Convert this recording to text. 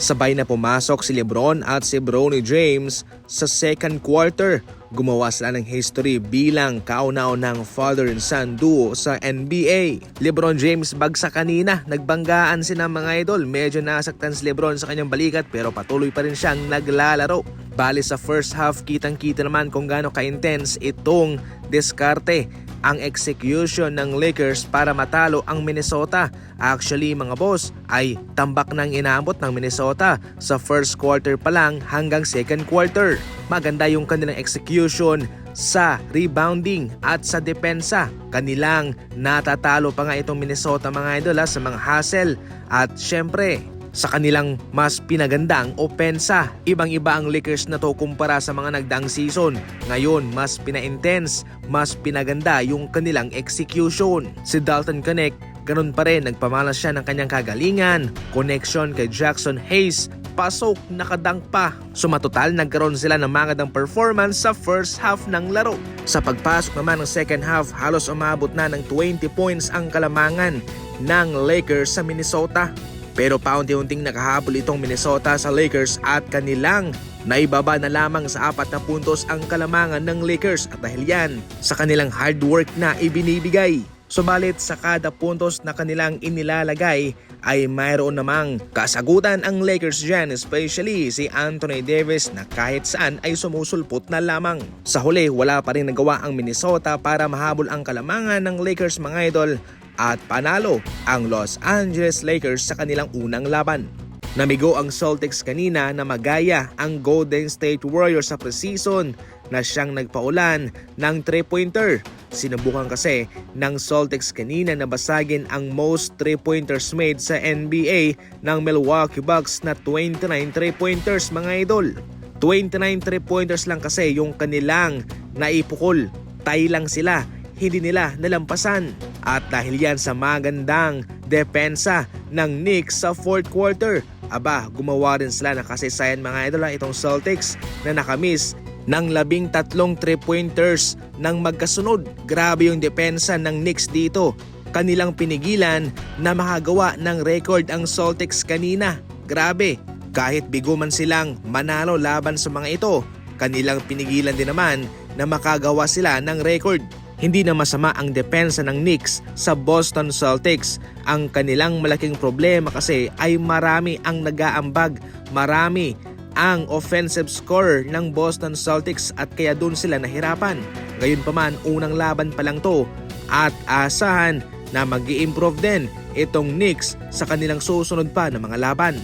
Sabay na pumasok si Lebron at si Bronny James sa second quarter. Gumawa sila ng history bilang kauna-unang father and son duo sa NBA. Lebron James bagsa kanina, nagbanggaan sina mga idol. Medyo nasaktan si Lebron sa kanyang balikat pero patuloy pa rin siyang naglalaro. Bali sa first half, kitang-kita naman kung gaano ka-intense itong diskarte ang execution ng Lakers para matalo ang Minnesota. Actually mga boss ay tambak nang inabot ng Minnesota sa first quarter pa lang hanggang second quarter. Maganda yung kanilang execution sa rebounding at sa depensa. Kanilang natatalo pa nga itong Minnesota mga idol ha, sa mga hustle at syempre sa kanilang mas pinagandang opensa. Ibang-iba ang Lakers na to kumpara sa mga nagdaang season. Ngayon, mas pina-intense, mas pinaganda yung kanilang execution. Si Dalton Connect, ganun pa rin, nagpamalas siya ng kanyang kagalingan, connection kay Jackson Hayes, pasok, nakadang pa. Sumatotal, nagkaroon sila ng magandang performance sa first half ng laro. Sa pagpasok naman ng second half, halos umabot na ng 20 points ang kalamangan ng Lakers sa Minnesota. Pero paunti-unting nakahabol itong Minnesota sa Lakers at kanilang naibaba na lamang sa apat na puntos ang kalamangan ng Lakers at dahil yan sa kanilang hard work na ibinibigay. Subalit sa kada puntos na kanilang inilalagay ay mayroon namang kasagutan ang Lakers dyan especially si Anthony Davis na kahit saan ay sumusulpot na lamang. Sa huli wala pa rin nagawa ang Minnesota para mahabol ang kalamangan ng Lakers mga idol at panalo ang Los Angeles Lakers sa kanilang unang laban. Namigo ang Celtics kanina na magaya ang Golden State Warriors sa preseason na siyang nagpaulan ng 3-pointer. Sinubukan kasi ng Celtics kanina na basagin ang most 3-pointers made sa NBA ng Milwaukee Bucks na 29 3-pointers mga idol. 29 3-pointers lang kasi yung kanilang naipukol. Tay lang sila, hindi nila nalampasan. At dahil yan sa magandang depensa ng Knicks sa fourth quarter, aba gumawa rin sila ng kasaysayan mga idol itong Celtics na nakamiss ng labing tatlong 3-pointers ng magkasunod. Grabe yung depensa ng Knicks dito. Kanilang pinigilan na makagawa ng record ang Celtics kanina. Grabe, kahit bigo man silang manalo laban sa mga ito, kanilang pinigilan din naman na makagawa sila ng record. Hindi na masama ang depensa ng Knicks sa Boston Celtics. Ang kanilang malaking problema kasi ay marami ang nagaambag, marami ang offensive scorer ng Boston Celtics at kaya doon sila nahirapan. Gayon pa man, unang laban pa lang to at asahan na mag improve din itong Knicks sa kanilang susunod pa na mga laban.